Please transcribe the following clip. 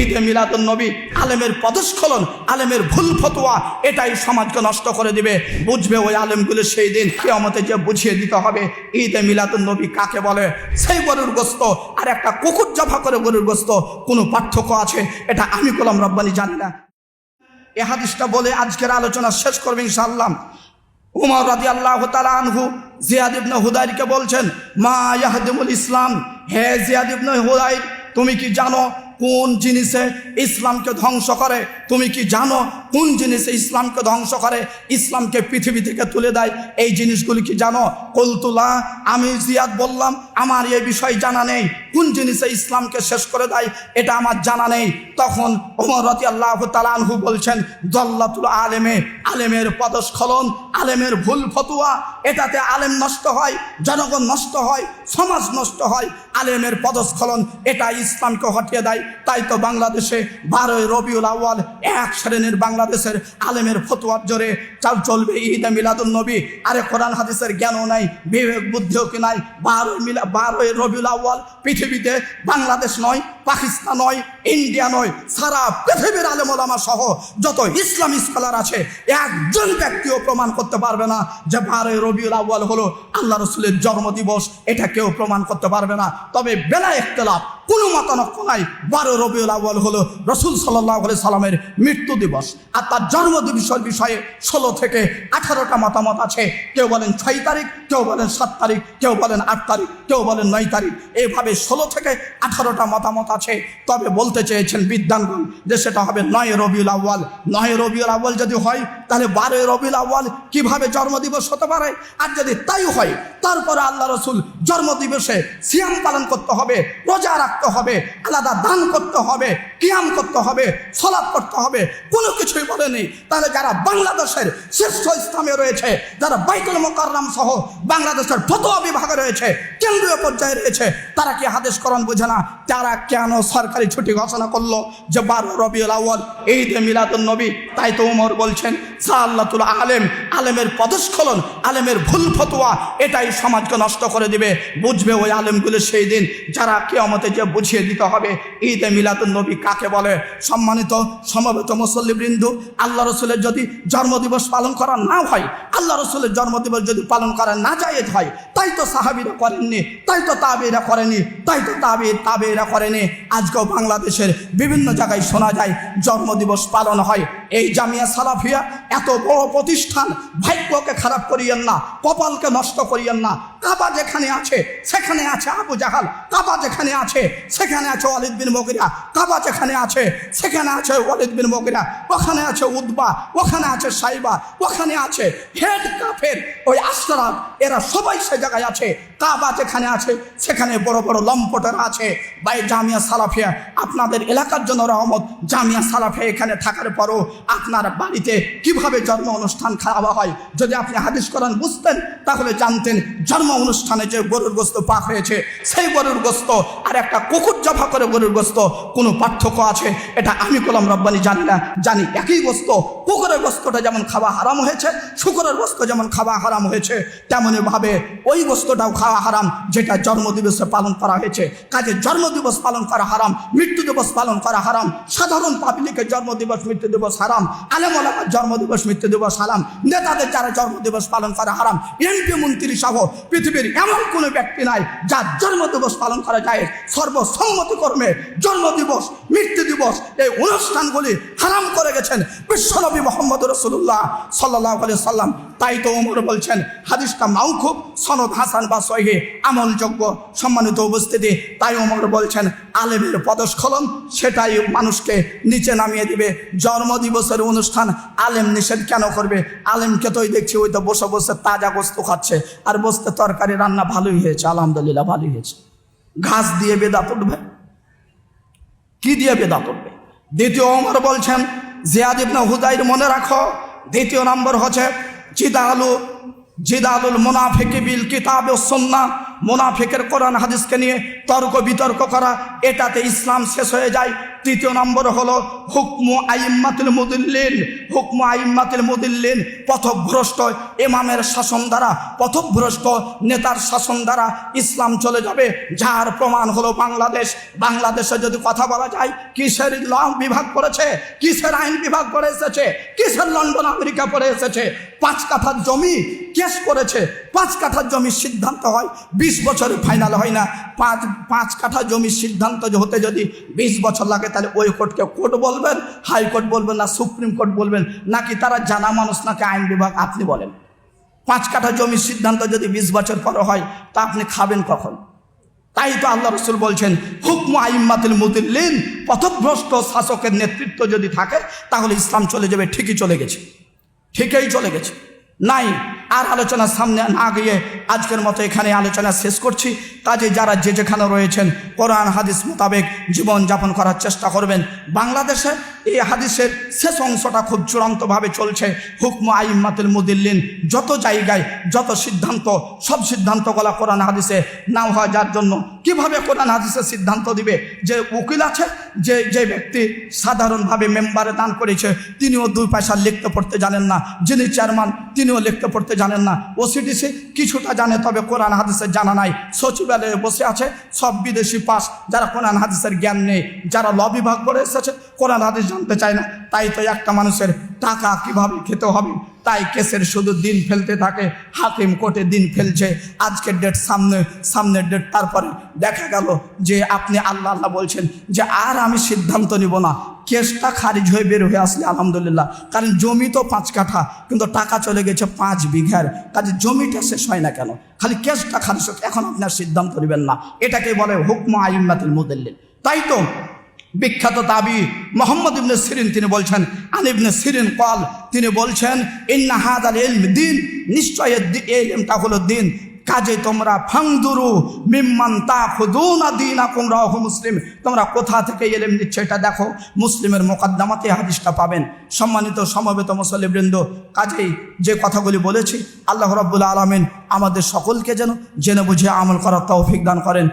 ঈদে মিলাদুন নবী, আলেমের পদস্খলন, আলেমের ভুল ফতোয়া, এটাই সমাজকে নষ্ট করে দিবে। বুঝবে ওই আলেমগুলো সেই দিন কেয়ামতে যে বুঝিয়ে দিতে হবে, ঈদে মিলাদুন নবী কাকে বলে? সেই গরুর গোস্ত আর একটা কুকুর জফা করে গরুর গোস্ত, কোনো পার্থক্য আছে? এটা আমি গোলাম রব্বানি জানি না। এ হাদিসটা বলে আজকের আলোচনা শেষ করবে ইনশাআল্লাহ। উমর রাদি আল্লাহ আনহু জিয়াদ ইবনে হুদাইরকে বলছেন, মা ইয়াহদিমুল ইসলাম। হে জিয়াদ ইবনে হুদাইর, তুমি কি জানো কোন জিনিসে ইসলামকে ধ্বংস করে? তুমি কি জানো কোন জিনিস ইসলামকে ধ্বংস করে? ইসলামকে পৃথিবী থেকে তুলে দেয়। এই জিনিসগুলি কি জানো? কলতুলা আমি জিয়াদ বললাম, আমার এই বিষয় জানা নেই। কোন জিনিসে ইসলামকে শেষ করে দেয়, এটা আমার জানা নেই। তখন ওমর রতি আল্লাহ তালানহু বলছেন জল্লাতুল আলেমে, আলেমের পদস্খলন, আলেমের ভুল ফতুয়া, এটাতে আলেম নষ্ট হয়, জনগণ নষ্ট হয়, সমাজ নষ্ট হয়, আলেমের পদস্খলন, এটা ইসলামকে হটিয়ে দেয়। তাই তো বাংলাদেশে বারোই রবিউল আউয়াল, এক শ্রেণির বাংলাদেশের আলেমের ফতুয়ার জোরে চাল চলবে ঈদে মিলাদুল নবী আরে কোরআন হাদিসের জ্ঞানও নাই, বিবেক বুদ্ধিও কি নাই? বারোই মিলা বারোই রবিউল আউয়াল পৃথিবীতে বাংলাদেশ নয়, পাকিস্তান নয়, ইন্ডিয়া নয়, সারা পৃথিবীর আলেমোলামা সহ যত ইসলামী স্কলার আছে, একজন ব্যক্তিও প্রমাণ করতে পারবে না যে বারোই রবিউল আউয়াল হলো আল্লাহ রসুলের জন্মদিবস। এটা কেউ প্রমাণ করতে পারবে না। তবে বেলা একতলাপ কোনো মতানক্য নাই বারো রবিউল আউয়াল হলো রসুল সাল্লাহ সাল্লামের মৃত্যু দিবস। আর তার জন্ম দিবসের বিষয়ে ষোলো থেকে আঠারোটা মতামত আছে। কেউ বলেন ছয় তারিখ, কেউ বলেন সাত তারিখ, কেউ বলেন আট তারিখ, কেউ বলেন নয় তারিখ। এভাবে ষোলো থেকে আঠারোটা মতামত আছে। তবে বলতে চেয়েছেন বিদ্যানগণ যে সেটা হবে নয় রবিউল আউ্য়াল। নয় রবিউল আউ্য়াল যদি হয় তাহলে বারোই রবিউল আউ্য়াল কীভাবে জন্মদিবস হতে পারে? আর যদি তাই হয়, তারপরে আল্লাহ রসুল জন্মদিবসে সিয়াম পালন করতে হবে, রোজা রাখতে হবে, আলাদা দান করতে হবে, কিয়াম করতে হবে সলাপ করতে হবে, কোনো কিছুই বলেনি তাহলে যারা বাংলাদেশের শীর্ষ স্থানে রয়েছে, যারা বাইতুল মোকাররাম সহ বাংলাদেশের ফতোয়া বিভাগে রয়েছে, কেন্দ্রীয় পর্যায়ে রয়েছে, তারা কি হাদেশ করণ বোঝে না? তারা কেন সরকারি ছুটি ঘোষণা করল যে বারো রবিউল আউ্য়াল, ঈদে মিলাদুল নবী, তাই তো উমর বলছেন সাল্লাতুল আলেম, আলেমের পদস্খলন, আলেমের ভুল ফতোয়া, এটাই সমাজকে নষ্ট করে দিবে। বুঝবে ওই আলেমগুলো সেই দিন, যারা কেয়ামতে যে বুঝিয়ে দিতে হবে। ঈদে মিলাদুল নবী কাকে বলে? সম্মানিত, সমবেত মুসল্লিবৃন্দু, আল্লাহ রসুলের যদি জন্মদিবস পালন করা না হয়, আল্লাহ রসুলের জন্মদিবস যদি পালন করা না জায়েজ হয়, তাই তো সাহাবিরা করেননি, তাই তো তাবিরা করেনি তাই তো তাবির তাবিরা করেনি। আজকেও বাংলাদেশের বিভিন্ন জায়গায় শোনা যায়, জন্মদিবস পালন হয়। এই জামিয়া সালাফিয়া এত বড় প্রতিষ্ঠান ভাগ্যকে খারাপ করিয়েন না কপালকে নষ্ট করিয়েন না। কাবা যেখানে আছে, সেখানে আছে আবু জাহাল। কাবা যেখানে আছে, সেখানে আছে ওয়ালিদ বিন মগিরা। কাবা যেখানে আছে, সেখানে আছে ওয়ালিদ বিন মগিরা। ওখানে আছে উদ্বা ওখানে আছে সাইবা, ওখানে আছে হেড কাফের। ওই আশরাফ, এরা সবাই সে জায়গায় আছে। কাবা যেখানে আছে, সেখানে বড় বড় লম্পটেরা আছে। বাই জামিয়া সালাফিয়া, আপনাদের এলাকার জন্য রহমত। জামিয়া সালাফিয়া এখানে থাকার পরও আপনার বাড়িতে কীভাবে জন্ম অনুষ্ঠান খাওয়া হয়, যদি আপনি হাদিস করান বুঝতেন, তাহলে জানতেন জন্ম অনুষ্ঠানে যে গরুর গোস্ত পাক হয়েছে, সেই গরুর গোস্ত আর একটা কুকুর জফা করে গরুর গোস্ত কোনো পার্থক্য আছে? এটা আমি গোলাম রব্বানি জানি না। জানি একই গোস্ত, কুকুরের গোস্তটা যেমন খাওয়া হারাম হয়েছে, শুকুরের গোস্ত যেমন খাওয়া হারাম হয়েছে তেমনই ভাবে ওই গোস্তটাও খাওয়া হারাম, যেটা জন্মদিবসে পালন করা হয়েছে। কাজে জন্মদিবস পালন করা হারাম, মৃত্যু দিবস পালন করা হারাম, সাধারণ পাবলিকের জন্মদিবস, মৃত্যু দিবস হারাম আলেমলামার জন্মদিবস, মৃত্যু দিবস হারাম, নেতাদের যারা জন্মদিবস পালন করা হারাম, এমপি, মন্ত্রী সহ পৃথিবীর এমন কোনো ব্যক্তি নাই যার জন্মদিবস পালন করা যায়। সর্বসম্মতি কর্মে জন্মদিবস মৃত্যু দিবস, এই অনুষ্ঠানগুলি হারাম করে গেছেন বিশ্বনবী মোহাম্মদ রসুল্লাহ সাল্লাহ সাল্লাম তাই তো ওমর বলছেন, হাদিসটা মাউখুব সনদ হাসান বা সহে আমলযোগ্য, সম্মানিত উপস্থিতি। তাই ওমর বলছেন, আলেমের পদস্খলন, সেটাই মানুষকে নিচে নামিয়ে দিবে। জন্মদিবসের অনুষ্ঠান, আলেম নিষেধ কেন করবে? আলেমকে তোই দেখছি, ওই তো বসে বসে তাজা গোস্ত খাচ্ছে। আর বসতে তরকারি, রান্না ভালোই হয়েছে, আলহামদুলিল্লাহ ভালোই হয়েছে। ঘাস দিয়ে বেদা উঠবে কি দিয়ে বেদা উঠবে দ্বিতীয় অমর বলছেন, জিয়াদ ইবনে হুদাইর মনে রাখো, দ্বিতীয় নম্বর হচ্ছে জিদালু, জিদালুল মোনাফেকে বিল কিতাব ও সুন্নাহ। মুনাফিকের কোরআন হাদিসকে নিয়ে তর্ক বিতর্ক করা, এটাতে ইসলাম শেষ হয়ে যায়। তৃতীয় নম্বর হলো হুকমু আইম্মাতুল মুদিল্লিন। হুকমু আইম্মাতুল মুদিল্লিন পথভ্রষ্ট ইমামের শাসন দ্বারা, পথভ্রষ্ট নেতার শাসন দ্বারা ইসলাম চলে যাবে। যার প্রমাণ হলো বাংলাদেশ। বাংলাদেশে যদি কথা বলা যায়, কিসের ল বিভাগ করেছে কিসের আইন বিভাগ করে এসেছে? কিসের লন্ডন, আমেরিকা পড়ে এসেছে? পাঁচ কাঠার জমি কেস করেছে। পাঁচ কাঠার জমির সিদ্ধান্ত হয়, বিশ বছরে ফাইনাল হয় না। পাঁচ পাঁচ কাঠা জমির সিদ্ধান্ত হতে যদি বিশ বছর লাগে তাহলে ওই কোর্টকে কোর্ট বলবেন হাইকোর্ট বলবেন, না সুপ্রিম কোর্ট বলবেন, নাকি তারা জানা মানুষ, নাকি আইন বিভাগ, আপনি বলেন। পাঁচ কাঠা জমির সিদ্ধান্ত যদি বিশ বছর পরে হয়, তা আপনি খাবেন কখন? তাই তো আল্লাহ রসুল বলছেন, হুকম আইম্মাতুল মুদিল্লিন পথভ্রষ্ট শাসকের নেতৃত্ব যদি থাকে, তাহলে ইসলাম চলে যাবে, ঠিকই চলে গেছে। ঠিকই চলে গেছে। নাই। আর আলোচনার সামনে না গিয়ে আজকের মতো এখানে আলোচনা শেষ করছি। কাজে যারা যে যেখানে রয়েছেন, কোরআন, হাদিস মোতাবেক জীবনযাপন করার চেষ্টা করবেন। বাংলাদেশে এই হাদিসের শেষ অংশটা খুব চূড়ান্তভাবে চলছে। হুকম আইম্মাতুল মুদিল্লিন, যত জায়গায় যত সিদ্ধান্ত, সব সিদ্ধান্তগুলো কোরআন, হাদিসে নাও হয় যার জন্য। কীভাবে কোরআন হাদিসের সিদ্ধান্ত দিবে? যে উকিল আছে যে যে ব্যক্তি সাধারণভাবে মেম্বারে দান করেছে, তিনিও দুই পয়সা লিখতে পড়তে জানেন না। যিনি চেয়ারম্যান তিনিও লিখতে পড়তে জানেন না। ওসিডিসি কিছুটা জানে, তবে কোরআন হাদিসের জানা নাই। সচিবালয়ে বসে আছে, সব বিদেশি পাস, যারা কোরআন হাদিসের জ্ঞান নেই, যারা ল বিভাগ করে এসেছে, কোরআন হাদিস জানতে চায় না। তাই তো একটা মানুষের টাকা কীভাবে খেতে হবে? তাই কেসের শুধু দিন ফেলতে থাকে, হাকিম কোর্টে দিন ফেলছে। আজকের ডেট সামনে, সামনের ডেট তারপরে দেখা গেল যে আপনি আল্লাহ আল্লাহ বলছেন যে আর আমি সিদ্ধান্ত নিব না। কেসটা খারিজ হয়ে বের হয়ে আসলে আলহামদুলিল্লাহ। কারণ জমি তো পাঁচ কাঠা, কিন্তু টাকা চলে গেছে পাঁচ বিঘার। কাজে জমিটা শেষ হয় না কেন? খালি কেসটা খারিজ এখন আপনার সিদ্ধান্ত নেবেন না। এটাকে বলে হুকমা আইম্মাতুল মুদল্লিন তাই তো বিখ্যাত দাবি মোহাম্মদ ইবনে সিরিন তিনি বলছেন, আন ইবনে সিরিন কল তিনি বলছেন, ইন্না আল ইলম দিন, নিশ্চয় এ দি- এই ইলমটা হলো দিন। কাজে তোমরা ফাংদুরু মিম্মান তা খুদুনা দিন আকুম রাহু মুসলিম। তোমরা কোথা থেকে এলেম নিচ্ছ এটা দেখো। মুসলিমের মোকদ্দমাতে হাদিসটা পাবেন। সম্মানিত সমবেত মুসলিবৃন্দ কাজেই যে কথাগুলি বলেছি, আল্লাহ রব্বুল আলমিন আমাদের সকলকে যেন জেনে বুঝে আমল করার তৌফিক দান করেন।